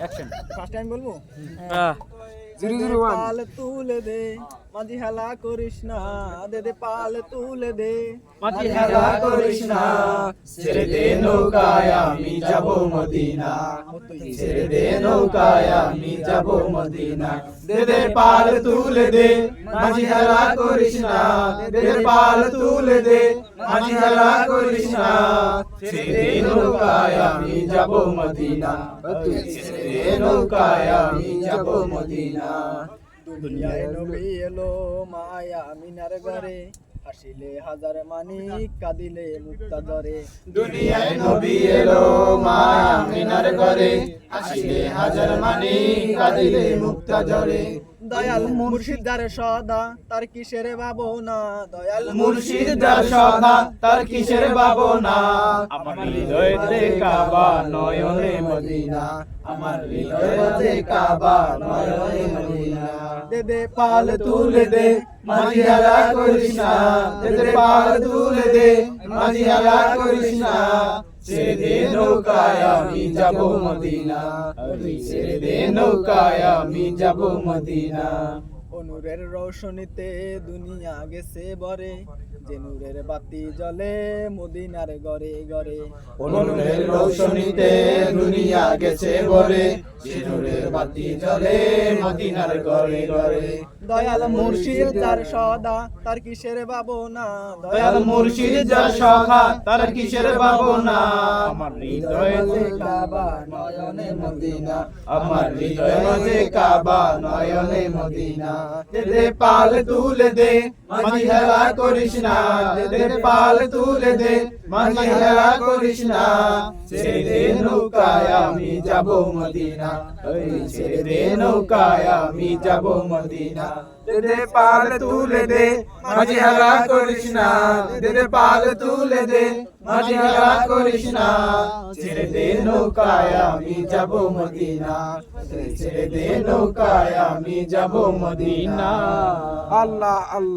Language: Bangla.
অ্যাকশন ফার্স্ট টাইম বলব? হ্যাঁ। জিরো জিরো ওয়ান পাল তুলে দে মাঝি হেলা করিস না দে দে পাল তুলে দে। মাঝি হেলা করিস না ছেড়ে দে নৌকায় আমি যাব মদিনা। ছেড়ে দে নৌকায় আমি যাব মদিনা। দে দে পাল তুলে দে মাঝি হেলা করিস না দে দে পাল তুলে দে। মাঝি করিস না ছেড়ে নৌকায় আমি যাব মদিনা। ছেড়ে দে নৌকায় আমি যাব মদিনা। দুনিয়ায় নবী এলো মায়া মিনার ঘরে, হাসিলে হাজার মানি কাঁদিলে মুক্তা ধরে দুনিয়ায় নবী এলো মা আমিনার ঘরে আসিলে হাজার মানি কাঁদিলে মুক্তা জরে দয়াল মুর্শিদ দারে সদা তার কিসের ভাবনা? দয়াল মুর্শিদ যার সদা তার কিসের ভাবনা? আমার হৃদয়তে কাবা নয়নে মদিনা। আমার হৃদয়তে কাবা নয়নে মদিনা। দে দে, পাল তুলে দে মাঝি হারা করিস না। দে পাল তুলে দে মাঝি হারা করিস না। ছেড়ে দে নৌকায় আমি যাব মদিনা। অনুরের রৌশনীতে দুনিয়া গেছে বরে যে নূরের বাতি জ্বলে মদিনার ঘরে ঘরে অনুরের রৌশনীতে দুনিয়া গেছে বরে সিঁদুরের বাতি জ্বলে মদিনার ঘরে ঘরে। দয়াল মুর্শিদ যার সদা তার কিসের ভাবনা? দয়াল মুর্শিদ যার সখা তার কিসের ভাবনা? আমার হৃদয়ে কাবা নয়নে মদিনা আমার হৃদয়ে কাবা নয়নে মদিনা। দে পাল তুলে দে হেলা করিস না। দে পাল তুলে দে হেলা করিস না। নৌকায় আমি যাব মদিনা। ওই ছেড়ে দে নৌকায় আমি যাব মদিনা। দে পাল তুলে দে, মাঝি হেলা করিস না। দে পাল তুলে দে, মাঝি হেলা করিস না। ছেড়ে দে নৌকায় আমি যাব মদিনা। ছেড়ে দে নৌকায় আমি যাব মদিনা। আল্লাহ আল্লাহ।